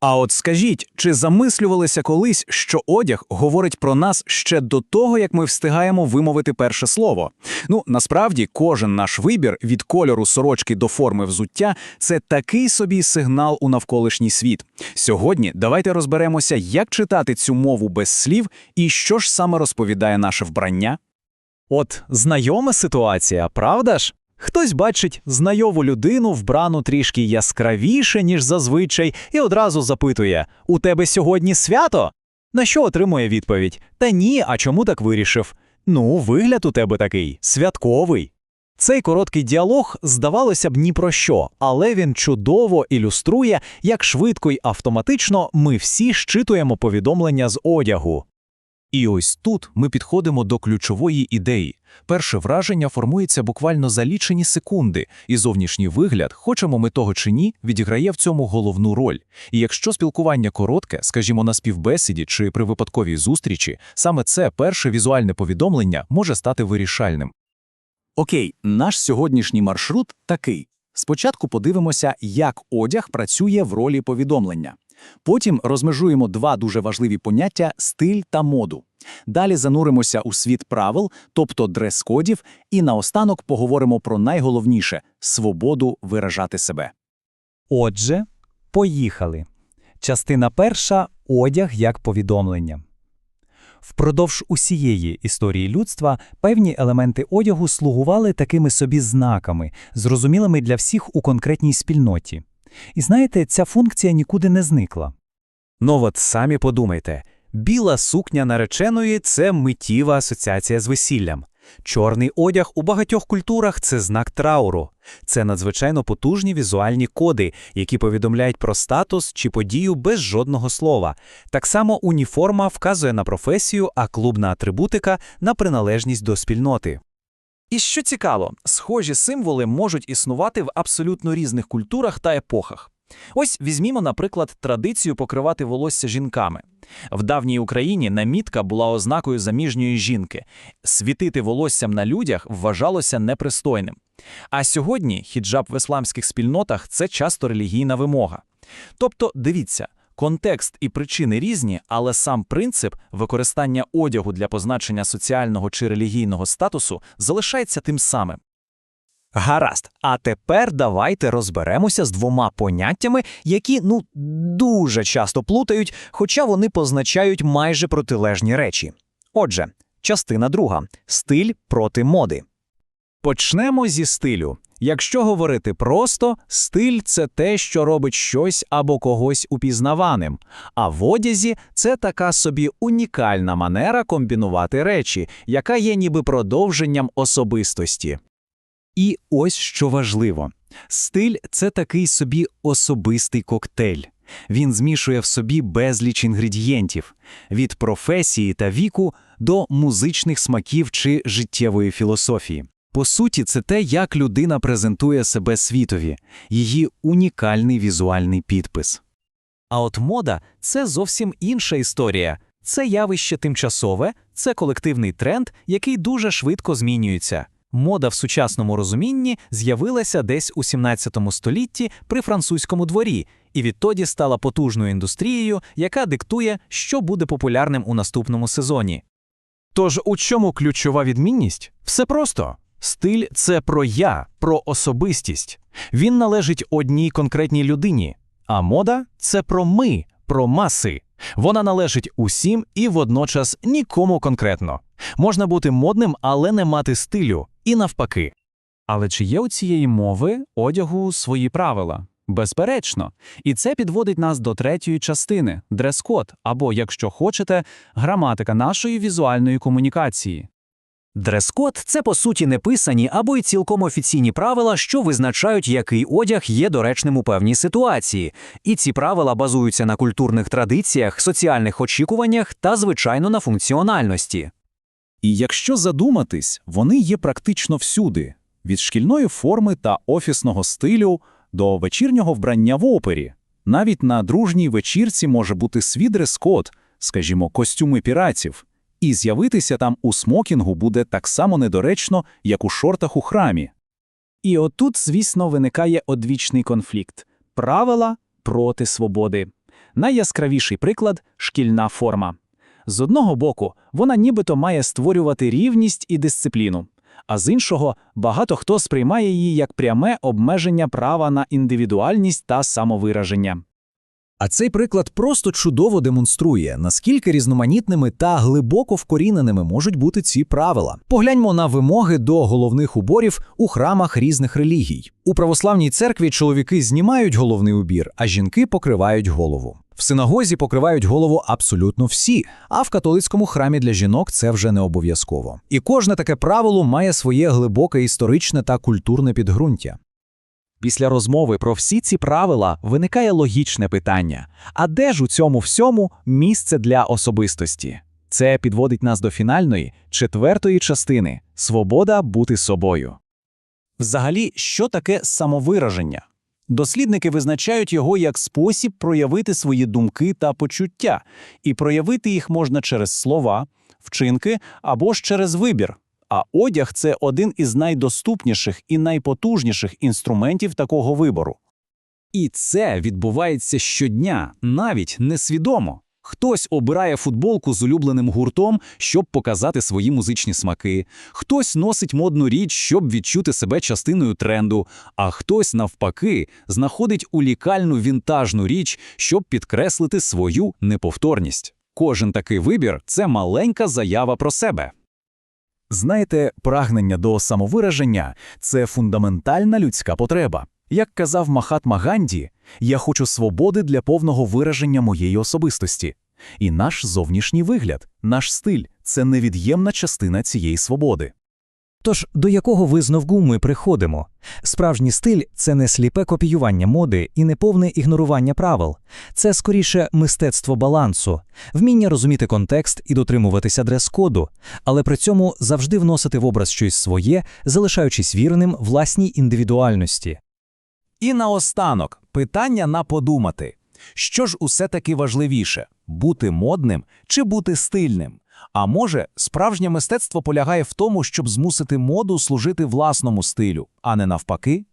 А от скажіть, чи замислювалися колись, що одяг говорить про нас ще до того, як ми встигаємо вимовити перше слово? Ну, насправді, кожен наш вибір від кольору сорочки до форми взуття це такий собі сигнал у навколишній світ. Сьогодні давайте розберемося, як читати цю мову без слів і що ж саме розповідає наше вбрання. От знайома ситуація, правда ж? Хтось бачить знайому людину, вбрану трішки яскравіше, ніж зазвичай, і одразу запитує: У тебе сьогодні свято? На що отримує відповідь: Та ні, а чому так вирішив? Ну, вигляд у тебе такий святковий. Цей короткий діалог, здавалося б, ні про що, але він чудово ілюструє, як швидко й автоматично ми всі щитуємо повідомлення з одягу. І ось тут ми підходимо до ключової ідеї. Перше враження формується буквально за лічені секунди, і зовнішній вигляд, хочемо ми того чи ні, відіграє в цьому головну роль. І якщо спілкування коротке, скажімо, на співбесіді чи при випадковій зустрічі, саме це перше візуальне повідомлення може стати вирішальним. Окей, наш сьогоднішній маршрут такий. Спочатку подивимося, як одяг працює в ролі повідомлення. Потім розмежуємо два дуже важливі поняття стиль та моду. Далі зануримося у світ правил, тобто дрес-кодів, і наостанок поговоримо про найголовніше свободу виражати себе. Отже, поїхали. Частина перша одяг як повідомлення. Впродовж усієї історії людства певні елементи одягу слугували такими собі знаками, зрозумілими для всіх у конкретній спільноті. І знаєте, ця функція нікуди не зникла. Ну от самі подумайте, біла сукня нареченої це миттєва асоціація з весіллям. Чорний одяг у багатьох культурах це знак трауру. Це надзвичайно потужні візуальні коди, які повідомляють про статус чи подію без жодного слова. Так само уніформа вказує на професію, а клубна атрибутика на приналежність до спільноти. І що цікаво, схожі символи можуть існувати в абсолютно різних культурах та епохах. Ось візьмімо, наприклад, традицію покривати волосся жінками. В давній Україні намітка була ознакою заміжньої жінки. Світити волоссям на людях вважалося непристойним. А сьогодні хіджаб в ісламських спільнотах це часто релігійна вимога. Тобто, дивіться, контекст і причини різні, але сам принцип використання одягу для позначення соціального чи релігійного статусу залишається тим самим. Гаразд, а тепер давайте розберемося з двома поняттями, які ну дуже часто плутають, хоча вони позначають майже протилежні речі. Отже, частина друга стиль проти моди. Почнемо зі стилю. Якщо говорити просто, стиль це те, що робить щось або когось упізнаваним, а в одязі це така собі унікальна манера комбінувати речі, яка є ніби продовженням особистості. І ось що важливо: стиль це такий собі особистий коктейль. Він змішує в собі безліч інгредієнтів від професії та віку до музичних смаків чи життєвої філософії. По суті, це те, як людина презентує себе світові, її унікальний візуальний підпис. А от мода це зовсім інша історія. Це явище тимчасове, це колективний тренд, який дуже швидко змінюється. Мода в сучасному розумінні з'явилася десь у 17 столітті при французькому дворі, і відтоді стала потужною індустрією, яка диктує, що буде популярним у наступному сезоні. Тож у чому ключова відмінність? Все просто. Стиль це про я, про особистість. Він належить одній конкретній людині, а мода це про ми, про маси. Вона належить усім і водночас нікому конкретно. Можна бути модним, але не мати стилю, і навпаки. Але чи є у цієї мови одягу свої правила? Безперечно. І це підводить нас до третьої частини дрес-код, або, якщо хочете, граматика нашої візуальної комунікації. Дрес-код – це по суті неписані або й цілком офіційні правила, що визначають, який одяг є доречним у певній ситуації. І ці правила базуються на культурних традиціях, соціальних очікуваннях та, звичайно, на функціональності. І якщо задуматись, вони є практично всюди від шкільної форми та офісного стилю до вечірнього вбрання в опері. Навіть на дружній вечірці може бути свій дрес-код, скажімо, костюми піратів, і з'явитися там у смокінгу буде так само недоречно, як у шортах у храмі. І отут, звісно, виникає одвічний конфлікт правила проти свободи. Найяскравіший приклад шкільна форма. З одного боку, вона нібито має створювати рівність і дисципліну, а з іншого, багато хто сприймає її як пряме обмеження права на індивідуальність та самовираження. А цей приклад просто чудово демонструє, наскільки різноманітними та глибоко вкоріненими можуть бути ці правила. Погляньмо на вимоги до головних уборів у храмах різних релігій. У православній церкві чоловіки знімають головний убір, а жінки покривають голову. В синагозі покривають голову абсолютно всі, а в католицькому храмі для жінок це вже не обов'язково. І кожне таке правило має своє глибоке історичне та культурне підґрунтя. Після розмови про всі ці правила виникає логічне питання: а де ж у цьому всьому місце для особистості? Це підводить нас до фінальної, четвертої частини свобода бути собою. Взагалі, що таке самовираження? Дослідники визначають його як спосіб проявити свої думки та почуття, і проявити їх можна через слова, вчинки або ж через вибір. А одяг це один із найдоступніших і найпотужніших інструментів такого вибору. І це відбувається щодня, навіть несвідомо. Хтось обирає футболку з улюбленим гуртом, щоб показати свої музичні смаки, хтось носить модну річ, щоб відчути себе частиною тренду, а хтось, навпаки, знаходить унікальну вінтажну річ, щоб підкреслити свою неповторність. Кожен такий вибір це маленька заява про себе. Знаєте, прагнення до самовираження це фундаментальна людська потреба. Як казав Махатма Ганді, я хочу свободи для повного вираження моєї особистості. І наш зовнішній вигляд, наш стиль це невід'ємна частина цієї свободи. Тож до якого висновку ми приходимо? Справжній стиль це не сліпе копіювання моди і не повне ігнорування правил. Це скоріше мистецтво балансу, вміння розуміти контекст і дотримуватися дрес-коду, але при цьому завжди вносити в образ щось своє, залишаючись вірним власній індивідуальності. І наостанок питання на подумати. Що ж усе таки важливіше бути модним чи бути стильним? А може, справжнє мистецтво полягає в тому, щоб змусити моду служити власному стилю, а не навпаки?